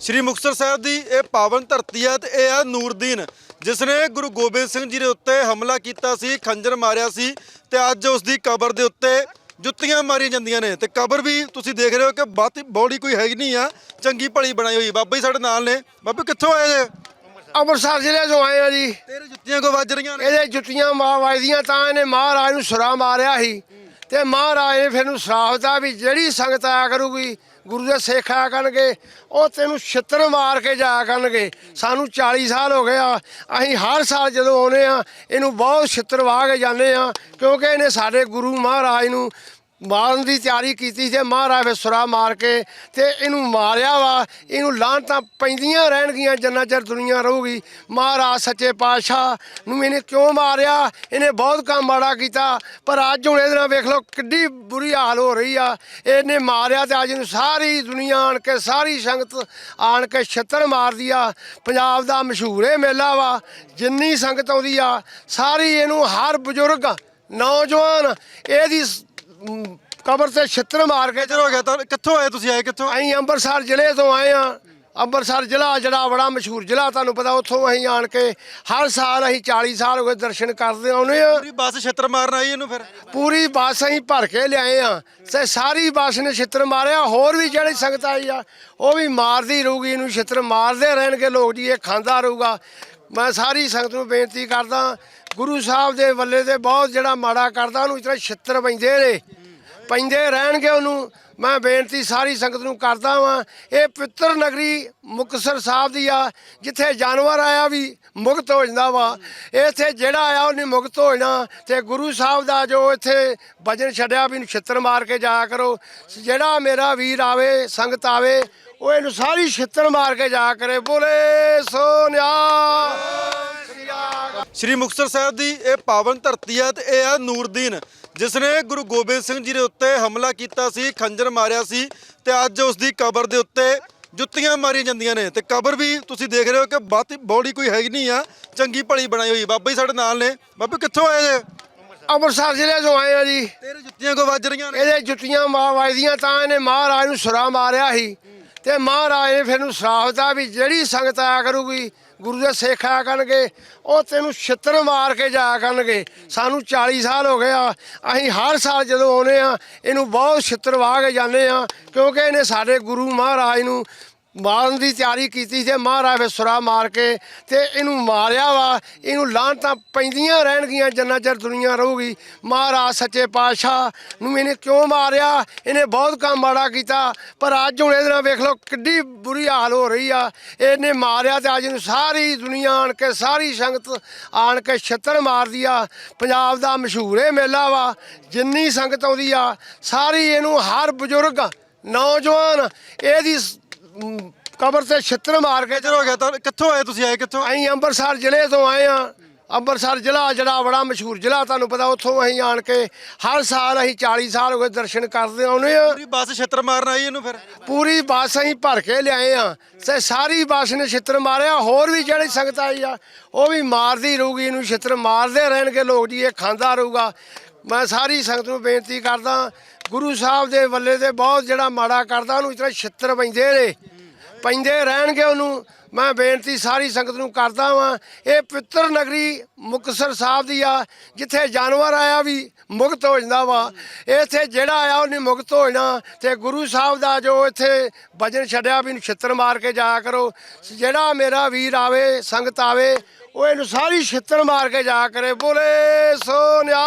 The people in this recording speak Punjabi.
ਸ੍ਰੀ ਮੁਕਤਸਰ ਸਾਹਿਬ ਦੀ ਇਹ ਪਾਵਨ ਧਰਤੀ ਹੈ ਤੇ ਇਹ ਹੈ ਨੂਰਦੀਨ ਜਿਸ ਨੇ ਗੁਰੂ ਗੋਬਿੰਦ ਸਿੰਘ ਜੀ ਦੇ ਉੱਤੇ ਹਮਲਾ ਕੀਤਾ ਸੀ ਖੰਜਰ ਮਾਰਿਆ ਸੀ ਤੇ ਅੱਜ ਉਸ ਦੀ ਕਬਰ ਦੇ ਉੱਤੇ ਜੁੱਤੀਆਂ ਮਾਰੀਆਂ ਜਾਂਦੀਆਂ ਨੇ। ਤੇ ਕਬਰ ਵੀ ਤੁਸੀਂ ਦੇਖ ਰਹੇ ਹੋ ਕਿ ਬਾਤ ਬੋਡੀ ਕੋਈ ਹੈਗੀ ਨਹੀਂ ਆ ਚੰਗੀ ਭਲੀ ਬਣਾਈ ਹੋਈ ਬਾਬਾ ਜੀ ਸਾਡੇ ਨਾਲ ਨੇ। ਬਾਬੇ ਕਿੱਥੋਂ ਆਏ ਜੇ? ਅੰਮ੍ਰਿਤਸਰ ਜ਼ਿਲ੍ਹੇ ਤੋਂ ਆਏ ਆ ਜੀ। ਤੇਰੇ ਜੁੱਤੀਆਂ ਕੋ ਵੱਜ ਰਹੀਆਂ ਨੇ? ਇਹਦੇ ਜੁੱਤੀਆਂ ਮਾਂ ਵੱਜਦੀਆਂ ਤਾਂ ਇਹਨੇ ਮਹਾਰਾਜ ਨੂੰ ਸੁਰਾ ਮਾਰਿਆ ਸੀ। ਤੇ ਮਹਾਰਾਜ ਨੇ ਫਿਰ ਨੂੰ ਸਰਾਫਤਾ ਵੀ ਜਿਹੜੀ ਸੰਗਤ ਆਇਆ ਕਰੂਗੀ, ਗੁਰੂ ਦੇ ਸਿੱਖ ਆਇਆ ਕਰਨਗੇ, ਉਹ ਤੈਨੂੰ ਛਿੱਤਰ ਮਾਰ ਕੇ ਜਾਇਆ ਕਰਨਗੇ। ਸਾਨੂੰ 40 ਸਾਲ ਹੋ ਗਏ ਆ, ਅਸੀਂ ਹਰ ਸਾਲ ਜਦੋਂ ਆਉਨੇ ਆ, ਇਹਨੂੰ ਬਹੁਤ ਛਿੱਤਰ ਵਾਹ ਕੇ ਜਾਂਦੇ ਆ, ਕਿਉਂਕਿ ਇਹਨੇ ਸਾਡੇ ਗੁਰੂ ਮਹਾਰਾਜ ਨੂੰ ਮਾਰਨ ਦੀ ਤਿਆਰੀ ਕੀਤੀ ਤੇ ਮਹਾਰਾਜ ਫਿਰ ਸੁਰਾ ਮਾਰ ਕੇ ਤੇ ਇਹਨੂੰ ਮਾਰਿਆ ਵਾ। ਇਹਨੂੰ ਲਾਂਤਾਂ ਪੈਂਦੀਆਂ ਰਹਿਣਗੀਆਂ ਜਿੰਨਾ ਚਿਰ ਦੁਨੀਆ ਰਹੂਗੀ। ਮਹਾਰਾਜ ਸੱਚੇ ਪਾਤਸ਼ਾਹ ਨੂੰ ਇਹਨੇ ਕਿਉਂ ਮਾਰਿਆ? ਇਹਨੇ ਬਹੁਤ ਕੰਮ ਮਾੜਾ ਕੀਤਾ, ਪਰ ਅੱਜ ਹੁਣ ਇਹਦੇ ਨਾਲ ਵੇਖ ਲਓ ਕਿੱਡੀ ਬੁਰੀ ਹਾਲ ਹੋ ਰਹੀ ਆ। ਇਹਨੇ ਮਾਰਿਆ ਤੇ ਅੱਜ ਨੂੰ ਸਾਰੀ ਦੁਨੀਆ ਆਣ ਕੇ, ਸਾਰੀ ਸੰਗਤ ਆਣ ਕੇ ਛੱਤਰ ਮਾਰਦੀ ਆ। ਪੰਜਾਬ ਦਾ ਮਸ਼ਹੂਰ ਇਹ ਮੇਲਾ ਵਾ, ਜਿੰਨੀ ਸੰਗਤ ਆਉਂਦੀ ਆ, ਸਾਰੀ ਇਹਨੂੰ ਹਰ ਬਜ਼ੁਰਗ, ਨੌਜਵਾਨ, ਇਹਦੀ ਕਬਰ ਤੇ ਛਿੱਤਰ ਮਾਰ ਕੇ ਕਿੱਧਰ ਹੋ ਗਿਆ ਤਾਂ ਕਿੱਥੋਂ ਆਏ ਤੁਸੀਂ ਆਏ ਕਿੱਥੋਂ? ਅਸੀਂ ਅੰਮ੍ਰਿਤਸਰ ਜ਼ਿਲ੍ਹੇ ਤੋਂ ਆਏ ਆ ਅੰਮ੍ਰਿਤਸਰ ਜ਼ਿਲ੍ਹਾ ਜਿਹੜਾ ਬੜਾ ਮਸ਼ਹੂਰ ਜ਼ਿਲ੍ਹਾ ਤੁਹਾਨੂੰ ਪਤਾ ਉੱਥੋਂ ਅਸੀਂ ਆਣ ਕੇ ਹਰ ਸਾਲ ਅਸੀਂ 40 ਸਾਲ ਹੋ ਗਏ ਦਰਸ਼ਨ ਕਰਦੇ ਆਉਨੇ ਆ ਪੂਰੀ ਬੱਸ ਛੇਤਰ ਮਾਰਨ ਆਈ ਇਹਨੂੰ ਫਿਰ? ਪੂਰੀ ਬੱਸ ਅਸੀਂ ਭਰ ਕੇ ਲਿਆਏ ਆ ਤੇ ਸਾਰੀ ਬੱਸ ਨੇ ਛਿੱਤਰ ਮਾਰਿਆ। ਹੋਰ ਵੀ ਜਿਹੜੀ ਸੰਗਤ ਆਈ ਆ ਉਹ ਵੀ ਮਾਰਦੀ ਰਹੂਗੀ ਇਹਨੂੰ ਛਿੱਤਰ ਮਾਰਦੇ ਰਹਿਣਗੇ। ਲੋਕ ਜੀ ਇਹ ਖਾਂਦਾ ਰਹੂਗਾ। ਮੈਂ ਸਾਰੀ ਸੰਗਤ ਨੂੰ ਬੇਨਤੀ ਕਰਦਾ, ਗੁਰੂ ਸਾਹਿਬ ਦੇ ਵੱਲੇ ਦੇ ਬਹੁਤ ਜਿਹੜਾ ਮਾੜਾ ਕਰਦਾ, ਉਹਨੂੰ ਇਤਨਾ ਛਿੱਤਰ ਪੈਂਦੇ ਰਹੇ ਪੈਂਦੇ ਰਹਿਣਗੇ ਉਹਨੂੰ। ਮੈਂ ਬੇਨਤੀ ਸਾਰੀ ਸੰਗਤ ਨੂੰ ਕਰਦਾ ਵਾਂ, ਇਹ ਪਵਿੱਤਰ ਨਗਰੀ ਮੁਕਤਸਰ ਸਾਹਿਬ ਦੀ ਆ, ਜਿੱਥੇ ਜਾਨਵਰ ਆਇਆ ਵੀ ਮੁਕਤ ਹੋ ਜਾਂਦਾ ਵਾ। ਇੱਥੇ ਜਿਹੜਾ ਆਇਆ ਉਹਨੇ ਮੁਕਤ ਹੋ ਜਾਣਾ ਤੇ ਗੁਰੂ ਸਾਹਿਬ ਦਾ ਜੋ ਇੱਥੇ ਵਜਨ ਛੱਡਿਆ ਵੀ ਇਹਨੂੰ ਛਿੱਤਰ ਮਾਰ ਕੇ ਜਾਇਆ ਕਰੋ। ਜਿਹੜਾ ਮੇਰਾ ਵੀਰ ਆਵੇ, ਸੰਗਤ ਆਵੇ ਉਹ ਇਹਨੂੰ ਸਾਰੀ ਛਿੱਤਰ ਮਾਰ ਕੇ ਜਾਇਆ ਕਰੇ। ਬੋਲੇ ਸੋਨਿਆ। ਸ੍ਰੀ ਮੁਕਤਸਰ ਸਾਹਿਬ ਦੀ ਇਹ ਪਾਵਨ ਧਰਤੀ ਹੈ ਤੇ ਇਹ ਹੈ ਨੂਰਦੀਨ ਜਿਸ ਨੇ ਗੁਰੂ ਗੋਬਿੰਦ ਸਿੰਘ ਜੀ ਦੇ ਉੱਤੇ ਹਮਲਾ ਕੀਤਾ ਸੀ ਖੰਜਰ ਮਾਰਿਆ ਸੀ ਤੇ ਅੱਜ ਉਸ ਦੀ ਕਬਰ ਦੇ ਉੱਤੇ ਜੁੱਤੀਆਂ ਮਾਰੀਆਂ ਜਾਂਦੀਆਂ ਨੇ। ਤੇ ਕਬਰ ਵੀ ਤੁਸੀਂ ਦੇਖ ਰਹੇ ਹੋ ਕਿ ਬਾਤ ਬੋਡੀ ਕੋਈ ਹੈਗੀ ਨਹੀਂ ਆ ਚੰਗੀ ਭਲੀ ਬਣਾਈ ਹੋਈ। ਬਾਬਾ ਜੀ ਸਾਡੇ ਨਾਲ ਨੇ। ਬਾਬੇ ਕਿੱਥੋਂ ਆਏ ਜੇ? ਅੰਮ੍ਰਿਤਸਰ ਜ਼ਿਲ੍ਹੇ ਤੋਂ ਆਏ ਆ ਜੀ। ਤੇਰੇ ਜੁੱਤੀਆਂ ਕੋ ਵੱਜ ਰਹੀਆਂ ਨੇ। ਇਹਦੇ ਜੁੱਤੀਆਂ ਮਾਂ ਵੱਜਦੀਆਂ ਤਾਂ ਇਹਨੇ ਮਹਾਰਾਜ ਨੂੰ ਸੁਰਾ ਮਾਰਿਆ ਸੀ। ਤੇ ਮਹਾਰਾਜ ਨੇ ਫਿਰ ਨੂੰ ਸਰਾਫਤਾ ਵੀ ਜਿਹੜੀ ਸੰਗਤ ਆਇਆ ਕਰੂਗੀ, ਗੁਰੂ ਦੇ ਸਿੱਖ ਆਇਆ ਕਰਨਗੇ, ਉਹ ਤੈਨੂੰ ਛਿੱਤਰ ਮਾਰ ਕੇ ਜਾਇਆ ਕਰਨਗੇ। ਸਾਨੂੰ 40 ਸਾਲ ਹੋ ਗਏ ਆ, ਅਸੀਂ ਹਰ ਸਾਲ ਜਦੋਂ ਆਉਨੇ ਆ, ਇਹਨੂੰ ਬਹੁਤ ਛਿੱਤਰ ਵਾਹ ਕੇ ਜਾਂਦੇ ਆ, ਕਿਉਂਕਿ ਇਹਨੇ ਸਾਡੇ ਗੁਰੂ ਮਹਾਰਾਜ ਨੂੰ ਮਾਰਨ ਦੀ ਤਿਆਰੀ ਕੀਤੀ ਤੇ ਮਹਾਰਾਜ ਫਿਰ ਸੁਰਾ ਮਾਰ ਕੇ ਤੇ ਇਹਨੂੰ ਮਾਰਿਆ ਵਾ, ਇਹਨੂੰ ਲਾਂਤਾਂ ਪੈਂਦੀਆਂ ਰਹਿਣਗੀਆਂ, ਜਿੰਨਾ ਚਿਰ ਦੁਨੀਆ ਰਹੂਗੀ। ਮਹਾਰਾਜ ਸੱਚੇ ਪਾਤਸ਼ਾਹ ਨੂੰ ਇਹਨੇ ਕਿਉਂ ਮਾਰਿਆ? ਇਹਨੇ ਬਹੁਤ ਕੰਮ ਮਾੜਾ ਕੀਤਾ, ਪਰ ਅੱਜ ਹੁਣ ਇਹਦੇ ਨਾਲ ਵੇਖ ਲਓ ਕਿੱਡੀ ਬੁਰੀ ਹਾਲ ਹੋ ਰਹੀ ਆ। ਇਹਨੇ ਮਾਰਿਆ ਤੇ ਅੱਜ ਨੂੰ ਸਾਰੀ ਦੁਨੀਆ ਆਣ ਕੇ, ਸਾਰੀ ਸੰਗਤ ਆਣ ਕੇ ਛੱਤਰ ਮਾਰਦੀ ਆ। ਪੰਜਾਬ ਦਾ ਮਸ਼ਹੂਰ ਇਹ ਮੇਲਾ ਵਾ, ਜਿੰਨੀ ਸੰਗਤ ਆਉਂਦੀ ਆ, ਸਾਰੀ ਇਹਨੂੰ ਹਰ ਬਜ਼ੁਰਗ, ਨੌਜਵਾਨ, ਇਹਦੀ ਸ- ਕਬਰ ਤੇ ਛਿੱਤਰ ਮਾਰ ਕੇ ਕਿੱਧਰ ਹੋ ਗਿਆ ਤਾਂ ਕਿੱਥੋਂ ਆਏ ਤੁਸੀਂ ਆਏ ਕਿੱਥੋਂ? ਅਸੀਂ ਅੰਮ੍ਰਿਤਸਰ ਜ਼ਿਲ੍ਹੇ ਤੋਂ ਆਏ ਆ ਅੰਮ੍ਰਿਤਸਰ ਜ਼ਿਲ੍ਹਾ ਜਿਹੜਾ ਬੜਾ ਮਸ਼ਹੂਰ ਜ਼ਿਲ੍ਹਾ ਤੁਹਾਨੂੰ ਪਤਾ ਉੱਥੋਂ ਅਸੀਂ ਆਣ ਕੇ ਹਰ ਸਾਲ ਅਸੀਂ 40 ਸਾਲ ਹੋ ਗਏ ਦਰਸ਼ਨ ਕਰਦੇ ਆਉਨੇ ਆ ਪੂਰੀ ਬੱਸ ਛੇਤਰ ਮਾਰਨ ਆਈ ਇਹਨੂੰ ਫਿਰ? ਪੂਰੀ ਬੱਸ ਅਸੀਂ ਭਰ ਕੇ ਲਿਆਏ ਆ ਤੇ ਸਾਰੀ ਬੱਸ ਨੇ ਛਿੱਤਰ ਮਾਰਿਆ ਹੋਰ ਵੀ ਜਿਹੜੀ ਸੰਗਤ ਆਈ ਆ ਉਹ ਵੀ ਮਾਰਦੀ ਰਹੂਗੀ ਇਹਨੂੰ ਛਿੱਤਰ ਮਾਰਦੇ ਰਹਿਣਗੇ ਲੋਕ ਜੀ ਇਹ ਖਾਂਦਾ ਰਹੂਗਾ। ਮੈਂ ਸਾਰੀ ਸੰਗਤ ਨੂੰ ਬੇਨਤੀ ਕਰਦਾ, ਗੁਰੂ ਸਾਹਿਬ ਦੇ ਵੱਲੇ ਤੇ ਬਹੁਤ ਜਿਹੜਾ ਮਾੜਾ ਕਰਦਾ, ਉਹਨੂੰ ਇਤਨਾ ਛਿੱਤਰ ਪੈਂਦੇ ਨੇ, ਪੈਂਦੇ ਰਹਿਣਗੇ ਉਹਨੂੰ। ਮੈਂ ਬੇਨਤੀ ਸਾਰੀ ਸੰਗਤ ਨੂੰ ਕਰਦਾ ਵਾਂ, ਇਹ ਪਿੱਤਰ ਨਗਰੀ ਮੁਕਤਸਰ ਸਾਹਿਬ ਦੀ ਆ, ਜਿੱਥੇ ਜਾਨਵਰ ਆਇਆ ਵੀ ਮੁਕਤ ਹੋ ਜਾਂਦਾ ਵਾ। ਇੱਥੇ ਜਿਹੜਾ ਆਇਆ ਉਹਨੇ ਮੁਕਤ ਹੋ ਜਾਣਾ, ਤੇ ਗੁਰੂ ਸਾਹਿਬ ਦਾ ਜੋ ਇੱਥੇ ਵਜਨ ਛੱਡਿਆ ਵੀ ਇਹਨੂੰ ਛਿੱਤਰ ਮਾਰ ਕੇ ਜਾਇਆ ਕਰੋ। ਜਿਹੜਾ ਮੇਰਾ ਵੀਰ ਆਵੇ, ਸੰਗਤ ਆਵੇ ਉਹ ਇਹਨੂੰ ਸਾਰੀ ਛਿੱਤਰ ਮਾਰ ਕੇ ਜਾ ਕਰੇ ਬੋਲੇ ਸੋਨਿਆ।